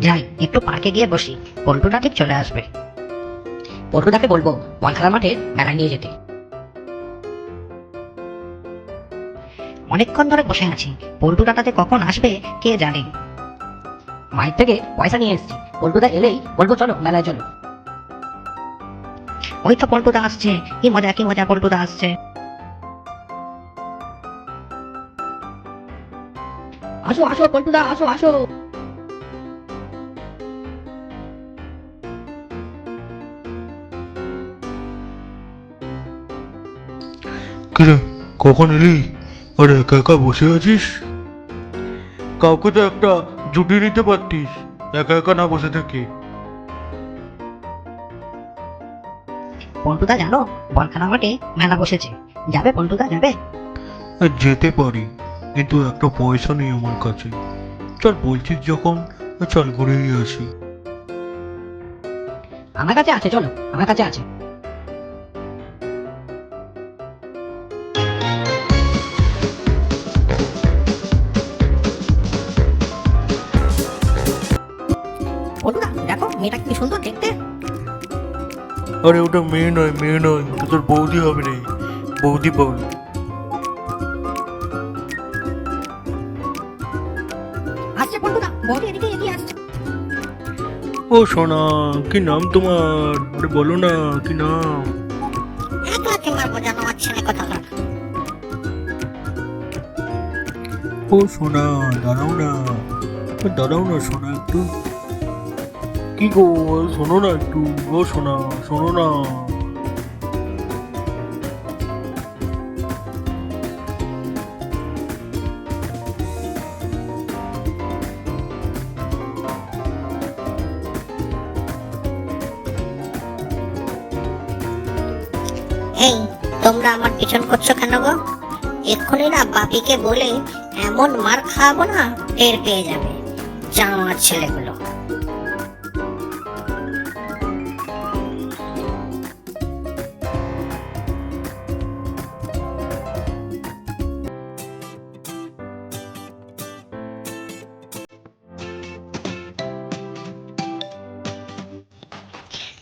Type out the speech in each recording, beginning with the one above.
যাই, একটু পার্কে গিয়ে বসি। পল্টুটা ঠিক চলে আসবে। পল্টুদাকে বলব বল মাঠে মেলা নিয়ে যেতে। অনেকক্ষণ ধরে বসে আছি। পল্টুদাটাতে কখন আসবে, কে জানে? মাইক থেকে পয়সা নিয়ে এসেছি। পল্টুদা এলেই বলব, চলো, মেলায় চলো। ওই তো পল্টুদা আসছে। কি মজা কি মজা পল্টুদা আসছে। আসো আসো, পল্টুদা, আসো আসো। কিরে কখন এলি? আরে একা একা বসে আছিস? কাউকে তো একটা জুটি নিতে পারতিস একা একা না বসে থাকি। পল্টুদা জানো বল খেলা মাঠে মেলা বসেছে। যাবে পল্টুদা যাবে? যেতে পারি কিন্তু একটা পয়সা নেই আমার কাছে। চল বলছিস যখন চল ঘুরেই আসি। আমার কাছে আছে চলো আমার কাছে আছে। মেয়েটা কি সুন্দর দেখতে? আরে ওটা মেয়ে নয় মেয়ে নয়। ওটা তোর বৌদি হবে রে। বৌদি বল আসছে পল্টুদা বৌদি এদিকে এগিয়ে আসছে। ও সোনা কি নাম তোমার? বলো না কি নাম? ও সোনা দাঁড়াও না। দাঁড়াও না সোনা একটু। কি গো? শোনো না একটু। ও সোনা শোনো না। এই, তোমরা আমার পিছন করছ কেন গো? এক্ষুনি না বাপিকে বলে এমন মার খাওয়াবো না, টের পেয়ে যাবে। জানোয়ার ছেলেগুলো।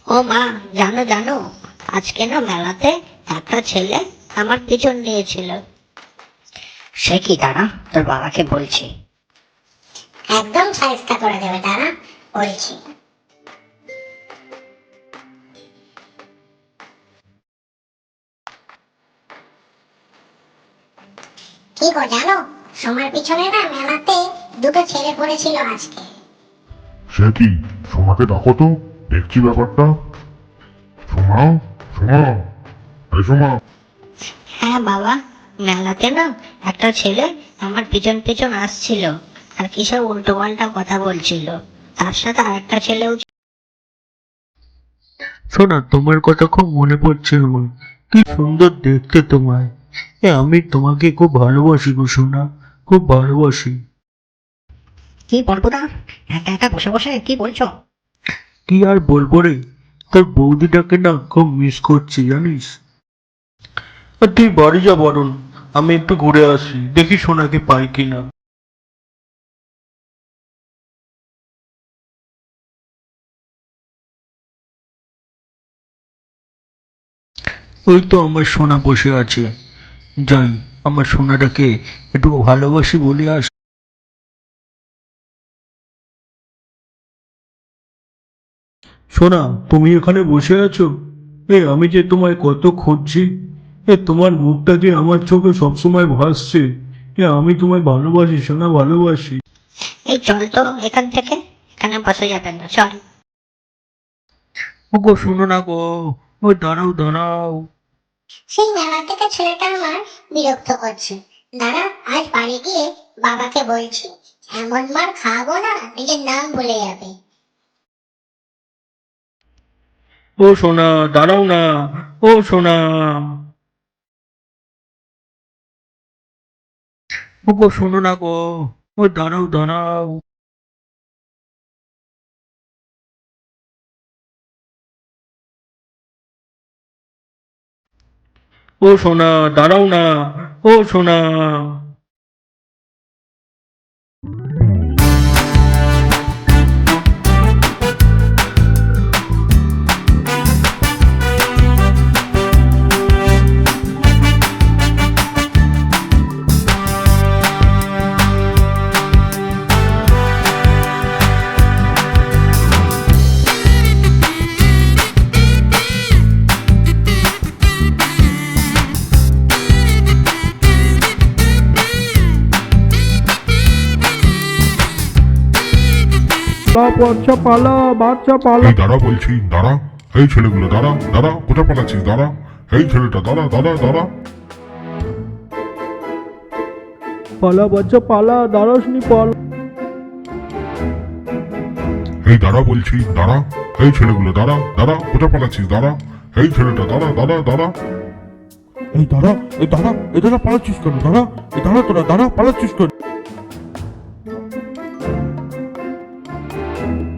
ও মা জানো জানো আজকে না মেলাতে একটা ছেলে আমার পিছন নিয়েছিল। সে কি দাঁড়া তোর বাবাকে বলছি। একদম সাইজটা করে দেবে দাঁড়া বলছি। কি গো জানো সময়ের পিছনে না মেলাতে দুটো ছেলে পড়েছিল আজকে। সে কি? সোমাকে ডাকো তো। দেখছি ব্যাপারটা। সোমা সোমা এই সোমা। হ্যাঁ বাবা মেলাতে না একটা ছেলে আমার পিছন পিছন আসছিল আর কিসব উল্টো পাল্টা কথা বলছিল। তার সাথে আরেকটা ছেলেও শোনা তোমার কথা খুব মনে পড়ছে আমার। কি সুন্দর দেখতে তোমায়। এ আমি তোমাকে খুব ভালোবাসি গো সোনা খুব ভালোবাসি। কি পল্টুদা একা একা বসে বসে কি বলছো? কি আর বলব রে? তোর বৌদিটাকে না খুব মিস করছি, জানিস? আর তুই বাড়ি যা বরণ, আমি একটু ঘুরে আসি, দেখি সোনাকে পাই কিনা। ওই তো আমার সোনা বসে আছে। যাই, আমার সোনাটাকে একটু ভালোবাসি বলে আস। সোনা তুমি এখানে বসে আছো? এ আমি যে তোমায় কত খুঁজছি এ তোমার মুখটা যে আমার চোখে সবসময় ভাসছে এ আমি তোমায় ভালোবাসি সোনা ভালোবাসি। এই চল তো এখান থেকে এখানে বসে যাবে না চল। ও গো শোনো না গো ও দাঁড়াও দাঁড়াও। সেই মেলা থেকে ছেলেটা আমার বিরক্ত করছে। দাঁড়া আজ বাড়ি গিয়ে বাবাকে বলছি এমন মার খাব না নিজের নাম ভুলে যাবে। ও সোনা, দাঁড়াও না। ও সোনা। ও গো, শোনো না গো। ও, দাঁড়াও দাঁড়াও। ও সোনা, দাঁড়াও না। ও সোনা। বাচ্চা পালা বাচ্চা পালা এই দাঁড়া বলছি দাঁড়া। এই ছেলেগুলো দাঁড়া দাঁড়া কোথায় পালাচ্ছিস দাঁড়া। এই ছেলেটা দাঁড়া দাঁড়া দাঁড়া। পালা বাচ্চা পালা দাঁড়াসনি পালা। এই দাঁড়া বলছি দাঁড়া। এই ছেলেগুলো দাঁড়া দাঁড়া কোথায় পালাচ্ছিস দাঁড়া। এই ছেলেটা দাঁড়া দাঁড়া দাঁড়া। এই দাঁড়া এই দাঁড়া এই দাঁড়া পালাচ্ছিস কেন? দাঁড়া এই দাঁড়া তোরা দাঁড়া পালাচ্ছিস কেন?